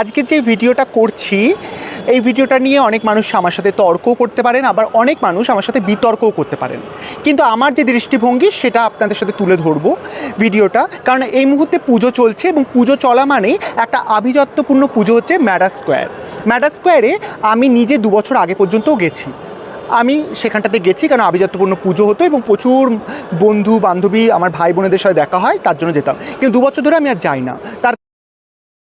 আজকে যে ভিডিওটা করছি, এই ভিডিওটা নিয়ে অনেক মানুষ আমার সাথে তর্কও করতে পারেন, আবার অনেক মানুষ আমার সাথে বিতর্কও করতে পারেন। কিন্তু আমার যে দৃষ্টিভঙ্গি, সেটা আপনাদের সাথে তুলে ধরবো ভিডিওটা। কারণ এই মুহূর্তে পুজো চলছে এবং পুজো চলা মানেই একটা আভিজাত্যপূর্ণ পুজো হচ্ছে ম্যাডা স্কোয়ার। ম্যাডা স্কোয়ারে আমি নিজে দু বছর আগে পর্যন্তও গেছি। আমি সেখানটাতে গেছি কারণ আভিজাত্যপূর্ণ পুজো হতো এবং প্রচুর বন্ধু বান্ধবী আমার ভাই বোনেদের সাথে দেখা হয়, তার জন্য যেতাম। কিন্তু দু বছর ধরে আমি আর যাই না। তার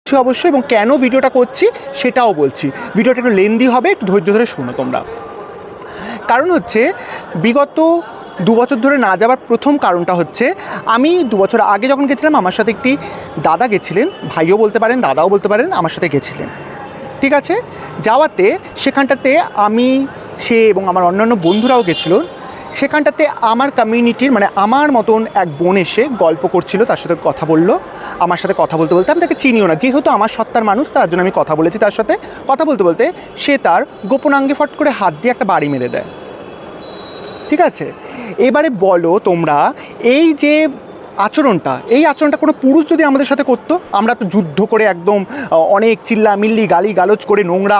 কিছু অবশ্যই এবং কেন ভিডিওটা করছি সেটাও বলছি। ভিডিওটা একটু লেন্দি হবে, একটু ধৈর্য ধরে শোনো তোমরা। কারণ হচ্ছে, বিগত দু বছর ধরে না যাওয়ার প্রথম কারণটা হচ্ছে, আমি দু বছর আগে যখন গেছিলাম, আমার সাথে একটি দাদা গেছিলেন। ভাইও বলতে পারেন, দাদাও বলতে পারেন, আমার সাথে গেছিলেন। ঠিক আছে? যাওয়াতে সেখানটাতে আমি, সে এবং আমার অন্যান্য বন্ধুরাও গেছিল। সেখানটাতে আমার কমিউনিটির মানে আমার মতন এক বোন এসে গল্প করছিল, তার সাথে কথা বলল। আমার সাথে কথা বলতে বলতে আমি তাকে চিনিও না। যেহেতু আমার সত্তার মানুষ, তার জন্য আমি কথা বলেছি তার সাথে। কথা বলতে বলতে সে তার গোপনাঙ্গে ফট করে হাত দিয়ে একটা বাড়ি মেরে দেয়। ঠিক আছে? এবারে বলো তোমরা, এই যে আচরণটা, এই আচরণটা কোনো পুরুষ যদি আমাদের সাথে করতো? আমরা তো যুদ্ধ করে একদম অনেক চিল্লা মিল্লি গালি গালজ করে নোংরা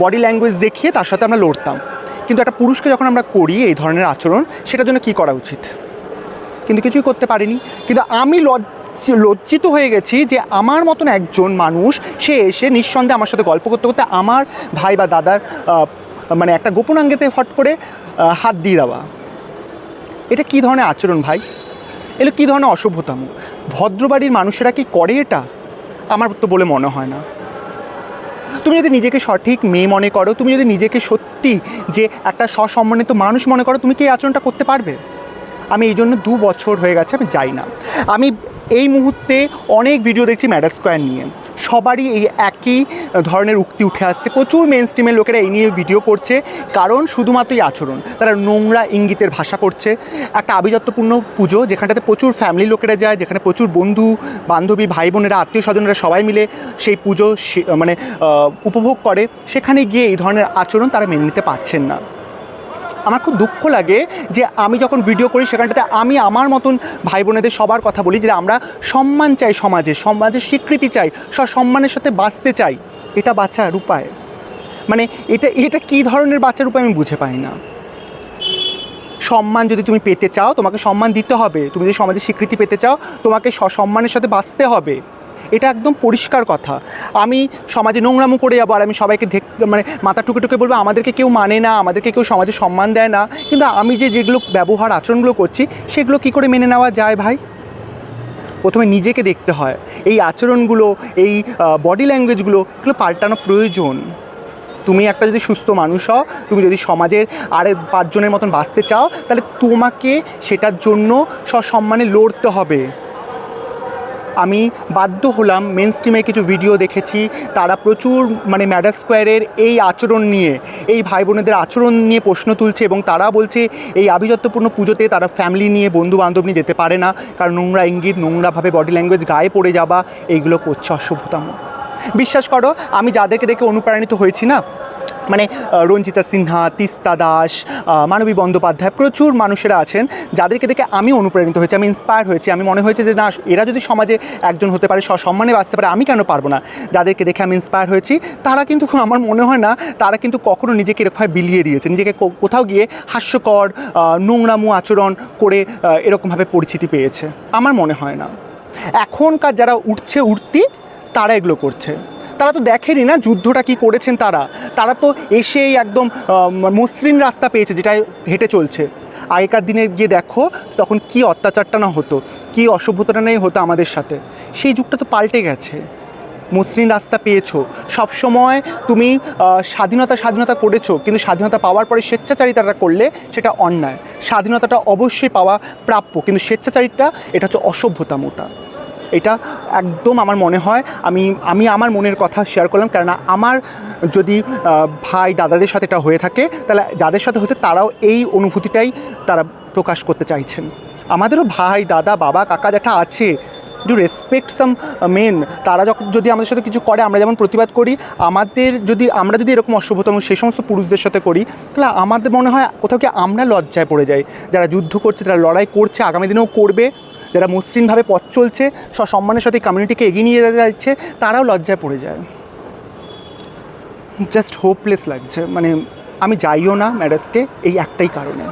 বডি ল্যাঙ্গুয়েজ দেখিয়ে তার সাথে আমরা লড়তাম। কিন্তু একটা পুরুষকে যখন আমরা করি এই ধরনের আচরণ, সেটার জন্য কী করা উচিত? কিন্তু কিছুই করতে পারিনি। কিন্তু আমি লজ্জ- লজ্জিত হয়ে গেছি যে আমার মতন একজন মানুষ, সে এসে নিঃসন্দেহে আমার সাথে গল্প করতে করতে আমার ভাই বা দাদার মানে একটা গোপনাঙ্গেতে ফট করে হাত দিয়ে দেওয়া। এটা কী ধরনের আচরণ ভাই? এগুলো কী ধরনের অসভ্যতাম ভদ্রবাড়ির মানুষেরা কি করে এটা? আমার তো বলে মনে হয় না। তুমি যদি নিজেকে সঠিক মেয়ে মনে করো, তুমি যদি নিজেকে সত্যি যে একটা সসম্মানিত মানুষ মনে করো, তুমি কি এই আচরণটা করতে পারবে? আমি এই জন্য দু বছর হয়ে গেছে, আমি যাই না। আমি এই মুহূর্তে অনেক ভিডিও দেখছি ম্যাডাস স্কোয়ার নিয়ে। সবারই এই একই ধরনের উক্তি উঠে আসছে। প্রচুর মেন স্ট্রিমের লোকেরা এই নিয়ে ভিডিও করছে, কারণ শুধুমাত্র এই আচরণ। তারা নোংরা ইঙ্গিতের ভাষা করছে। একটা আভিজাত্যপূর্ণ পুজো, যেখানটাতে প্রচুর ফ্যামিলি লোকেরা যায়, যেখানে প্রচুর বন্ধু, বান্ধবী ভাই বোনেরা আত্মীয় স্বজনরা সবাই মিলে সেই পুজো মানে উপভোগ করে। সেখানে গিয়ে এই ধরনের আচরণ তারা মেনে নিতে পারছেন না। আমার খুব দুঃখ লাগে যে আমি যখন ভিডিও করি, সেখানটাতে আমি আমার মতন ভাই বোনেদের সবার কথা বলি, যে আমরা সম্মান চাই সমাজে, সমাজের স্বীকৃতি চাই সম্মানের সাথে বাঁচতে চাই। এটা বাঁচার উপায়। মানে এটা এটা কী ধরনের বাঁচার উপায় আমি বুঝে পাই না। সম্মান যদি তুমি পেতে চাও, তোমাকে সম্মান দিতে হবে। তুমি যদি সমাজে স্বীকৃতি পেতে চাও, তোমাকে সসম্মানের সাথে বাঁচতে হবে। এটা একদম পরিষ্কার কথা। আমি সমাজে নোংরামো করে যাব আর আমি সবাইকে মানে মাথা টুকে টুকে বলব, আমাদেরকে কেউ মানে না, আমাদেরকে কেউ সমাজে সম্মান দেয় না। কিন্তু আমি যে যেগুলো ব্যবহার আচরণগুলো করছি, সেগুলো কী করে মেনে নেওয়া যায় ভাই? প্রথমে নিজেকে দেখতে হয়। এই আচরণগুলো, এই বডি ল্যাঙ্গুয়েজগুলো এগুলো পাল্টানো প্রয়োজন। তুমি একটা যদি সুস্থ মানুষ হও, তুমি যদি সমাজের আরে পাঁচজনের মতন বাঁচতে চাও, তাহলে তোমাকে সেটার জন্য সসম্মানে লড়তে হবে। আমি বাধ্য হলাম মেন স্ট্রিমের কিছু ভিডিও দেখেছি। তারা প্রচুর মানে ম্যাডার স্কোয়ারের এই আচরণ নিয়ে, এই ভাই বোনেদের আচরণ নিয়ে প্রশ্ন তুলছে এবং তারা বলছে, এই আভিজাত্যপূর্ণ পুজোতে তারা ফ্যামিলি নিয়ে বন্ধু বান্ধব নিয়ে যেতে পারে না, কারণ নোংরা ইঙ্গিত, নোংরাভাবে বডি ল্যাঙ্গুয়েজ গায়ে পড়ে যাওয়া, এইগুলো করছে অসভ্যতাম বিশ্বাস করো, আমি যাদেরকে দেখে অনুপ্রাণিত হয়েছি না মানে রঞ্জিতা সিনহা, তিস্তা দাস মানবী বন্দ্যোপাধ্যায়, প্রচুর মানুষেরা আছেন যাদেরকে দেখে আমি অনুপ্রাণিত হয়েছি, আমি ইন্সপায়ার হয়েছি। আমি মনে হয়েছে যে, না, এরা যদি সমাজে একজন হতে পারে, সসম্মানে বাঁচতে পারে, আমি কেন পারব না? যাদেরকে দেখে আমি ইন্সপায়ার হয়েছি, তারা কিন্তু আমার মনে হয় না, তারা কিন্তু কখনো নিজেকে এরকমভাবে বিলিয়ে দিয়েছে। নিজেকে কোথাও গিয়ে হাস্যকর নোংরামু আচরণ করে এরকমভাবে পরিচিতি পেয়েছে। আমার মনে হয় না। এখনকার যারা উঠছে, উঠতি, তারা এগুলো করছে। তারা তো দেখেনি না যুদ্ধটা কি করেছেন তারা। তারা তো এসেই একদম মসৃণ রাস্তা পেয়েছে যেটায় হেঁটে চলছে। আগেকার দিনে গিয়ে দেখো তখন কি অত্যাচারটা না হতো, কি অসভ্যতাটা নেই হতো আমাদের সাথে। সেই যুগটা তো পাল্টে গেছে। মসৃণ রাস্তা পেয়েছ। সবসময় তুমি স্বাধীনতা স্বাধীনতা করেছ, কিন্তু স্বাধীনতা পাওয়ার পরে স্বেচ্ছাচারিতাটা করলে সেটা অন্যায়। স্বাধীনতাটা অবশ্যই পাওয়া প্রাপ্য, কিন্তু স্বেচ্ছাচারিতা, এটা হচ্ছে অসভ্যতা মোটা। এটা একদম আমার মনে হয়। আমি আমি আমার মনের কথা শেয়ার করলাম, কেননা আমার যদি ভাই দাদাদের সাথে এটা হয়ে থাকে, তাহলে যাদের সাথে হচ্ছে তারাও এই অনুভূতিটাই তারা প্রকাশ করতে চাইছেন। আমাদেরও ভাই, দাদা, বাবা, কাকা যেটা আছে ডু রেসপেক্ট সাম মেন তারা যখন যদি আমাদের সাথে কিছু করে, আমরা যেমন প্রতিবাদ করি, আমাদের যদি, আমরা যদি এরকম অসভ্যতম সেই সমস্ত পুরুষদের সাথে করি, তাহলে আমাদের মনে হয় কোথাও কি আমরা লজ্জায় পড়ে যাই। যারা যুদ্ধ করছে, যারা লড়াই করছে, আগামী দিনেও করবে যারা মসৃণভাবে পথ চলছে সসম্মানের সাথে কমিউনিটিকে এগিয়ে নিয়ে যেতে চাইছে, তারাও লজ্জায় পড়ে যায়। জাস্ট হোপলেস লাগছে। মানে আমি যাইও না ম্যাডাসকে এই একটাই কারণে।